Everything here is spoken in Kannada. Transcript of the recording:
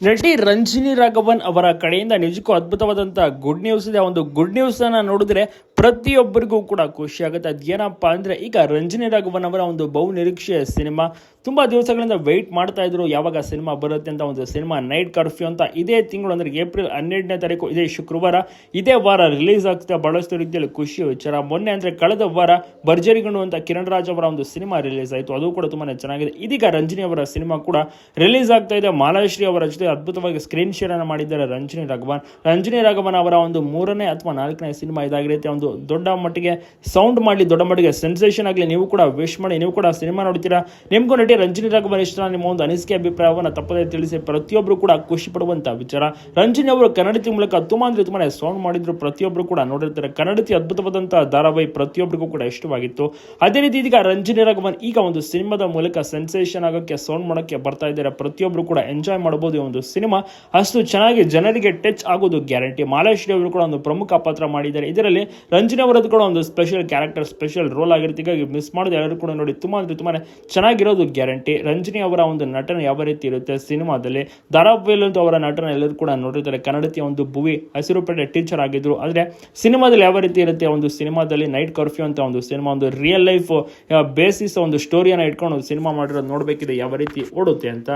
ನಟಿ ರಂಜಿನಿ ರಾಘವನ್ ಅವರ ಕಡೆಯಿಂದ ನಿಜಕ್ಕೂ ಅದ್ಭುತವಾದಂತಹ ಗುಡ್ ನ್ಯೂಸ್ ಇದೆ. ಒಂದು ಗುಡ್ ನ್ಯೂಸ್ ಅನ್ನ ನೋಡಿದ್ರೆ ಪ್ರತಿಯೊಬ್ಬರಿಗೂ ಕೂಡ ಖುಷಿ ಆಗುತ್ತೆ. ಅದೇನಪ್ಪ ಅಂದರೆ ಈಗ ರಂಜನಿ ರಾಘವನ್ ಅವರ ಒಂದು ಬಹು ನಿರೀಕ್ಷೆಯ ಸಿನಿಮಾ. ತುಂಬ ದಿವಸಗಳಿಂದ ವೆಯ್ಟ್ ಮಾಡ್ತಾ ಇದ್ರು, ಯಾವಾಗ ಸಿನಿಮಾ ಬರುತ್ತೆ ಅಂತ ಒಂದು ಸಿನಿಮಾ ನೈಟ್ ಕರ್ಫ್ಯೂ ಅಂತ. ಇದೇ ತಿಂಗಳು ಅಂದರೆ ಏಪ್ರಿಲ್ ಹನ್ನೆರಡನೇ ತಾರೀಕು, ಇದೇ ಶುಕ್ರವಾರ. ಇದೇ ವಾರ ರಿಲೀಸ್ ಆಗ್ತಾ ಬಹಳಷ್ಟು ರೀತಿಯಲ್ಲಿ ಖುಷಿ ವಿಚಾರ. ಮೊನ್ನೆ ಅಂದರೆ ಕಳೆದ ವಾರ ಭರ್ಜರಿಗಣ್ಣು ಅಂತ ಕಿರಣ್ ರಾಜ್ ಅವರ ಒಂದು ಸಿನಿಮಾ ರಿಲೀಸ್ ಆಯಿತು. ಅದು ಕೂಡ ತುಂಬಾ ಚೆನ್ನಾಗಿದೆ. ಇದೀಗ ರಂಜನಿ ಅವರ ಸಿನಿಮಾ ಕೂಡ ರಿಲೀಸ್ ಆಗ್ತಾ ಇದೆ. ಮಾಲಾಶ್ರೀ ಅವರ ಜೊತೆ ಅದ್ಭುತವಾಗಿ ಸ್ಕ್ರೀನ್ ಶೇರ್ ಅನ್ನು ಮಾಡಿದ್ದಾರೆ ರಂಜನಿ ರಘವನ್. ರಂಜನಿ ರಘವನ್ ಅವರ ಒಂದು ಮೂರನೇ ಅಥವಾ ನಾಲ್ಕನೇ ಸಿನಿಮಾ ಇದಾಗಿರುತ್ತೆ. ಒಂದು ದೊಡ್ಡ ಮಟ್ಟಿಗೆ ಸೌಂಡ್ ಮಾಡಲಿ, ದೊಡ್ಡ ಮಟ್ಟಿಗೆ ಸೆನ್ಸೇಷನ್ ಆಗಲಿ, ನೀವು ಕೂಡ ವಿಶ್ ಮಾಡಿ, ನೀವು ಕೂಡ ಸಿನಿಮಾ ನೋಡ್ತೀರಾ? ನಿಮ್ಗೂ ನಟಿ ರಂಜಿನಿ ರಾಘವನ್ ಇಷ್ಟ ನಿಮ್ಮ ಒಂದು ಅನಿಸಿಕೆ ಅಭಿಪ್ರಾಯವನ್ನು ತಪ್ಪದೇ ತಿಳಿಸಿ ಪ್ರತಿಯೊಬ್ಬರು ಕೂಡ ಖುಷಿ ಪಡುವಂಥ ವಿಚಾರ. ರಂಜಿನಿ ಅವರು ಕನ್ನಡತಿ ಮೂಲಕ ತುಂಬಾ ಅಂದ್ರೆ ತುಂಬಾ ಸೌಂಡ್ ಮಾಡಿದ್ರು ಪ್ರತಿಯೊಬ್ಬರು ಕೂಡ ನೋಡಿರ್ತಾರೆ. ಕನ್ನಡತಿ ಅದ್ಭುತವಾದಂತಹ ಧಾರಾವಾಹಿ ಪ್ರತಿಯೊಬ್ಬರಿಗೂ ಕೂಡ ಇಷ್ಟವಾಗಿತ್ತು. ಅದೇ ರೀತಿ ಇದೀಗ ರಂಜಿನಿ ರಾಘವನ್ ಈಗ ಒಂದು ಸಿನಿಮಾದ ಮೂಲಕ ಸೆನ್ಸೇಷನ್ ಆಗೋಕ್ಕೆ ಸೌಂಡ್ ಮಾಡೋಕ್ಕೆ ಬರ್ತಾ ಇದ್ದಾರೆ. ಪ್ರತಿಯೊಬ್ಬರು ಕೂಡ ಎಂಜಾಯ್ ಮಾಡಬಹುದು ಈ ಒಂದು ಸಿನಿಮಾ. ಅಷ್ಟು ಚೆನ್ನಾಗಿ ಜನರಿಗೆ ಟಚ್ ಆಗೋದು ಗ್ಯಾರಂಟಿ ಮಾಲಾಶ್ರೀ ಅವರು ಕೂಡ ಒಂದು ಪ್ರಮುಖ ಪಾತ್ರ ಮಾಡಿದ್ದಾರೆ. ಇದರಲ್ಲಿ ರಂಜಿನಿ ಅವರದ್ದು ಕೂಡ ಒಂದು ಸ್ಪೆಷಲ್ ಕ್ಯಾರೆಕ್ಟರ್ ಸ್ಪೆಷಲ್ ರೋಲ್ ಆಗಿರುತ್ತೆ. ಹೀಗಾಗಿ ಮಿಸ್ ಮಾಡೋದು ಎಲ್ಲರೂ ಕೂಡ ನೋಡಿ. ತುಂಬ ಅಂದರೆ ತುಂಬಾ ಚೆನ್ನಾಗಿರೋದು ಗ್ಯಾರಂಟಿ ರಂಜನಿ ಅವರ ಒಂದು ನಟನೆ ಯಾವ ರೀತಿ ಇರುತ್ತೆ ಸಿನಿಮಾದಲ್ಲಿ? ಧಾರಾವಾಹಿಯಲ್ಲಂತೂ ಅವರ ನಟನೆ ಎಲ್ಲರೂ ಕೂಡ ನೋಡಿರ್ತಾರೆ. ಕನ್ನಡತಿಯ ಒಂದು ಭುವಿ, ಹಸಿರು ಪೇಟೆ ಟೀಚರ್ ಆಗಿದ್ರು. ಆದರೆ ಸಿನಿಮಾದಲ್ಲಿ ಯಾವ ರೀತಿ ಇರುತ್ತೆ ಒಂದು ಸಿನಿಮಾದಲ್ಲಿ? ನೈಟ್ ಕರ್ಫ್ಯೂ ಅಂತ ಒಂದು ಸಿನಿಮಾ, ಒಂದು ರಿಯಲ್ ಲೈಫ್ ಬೇಸಿಸ್ ಒಂದು ಸ್ಟೋರಿಯನ್ನು ಇಟ್ಕೊಂಡು ಸಿನಿಮಾ ಮಾಡಿರೋದು ನೋಡಬೇಕಿದೆ. ಯಾವ ರೀತಿ ಓಡುತ್ತೆ ಅಂತ.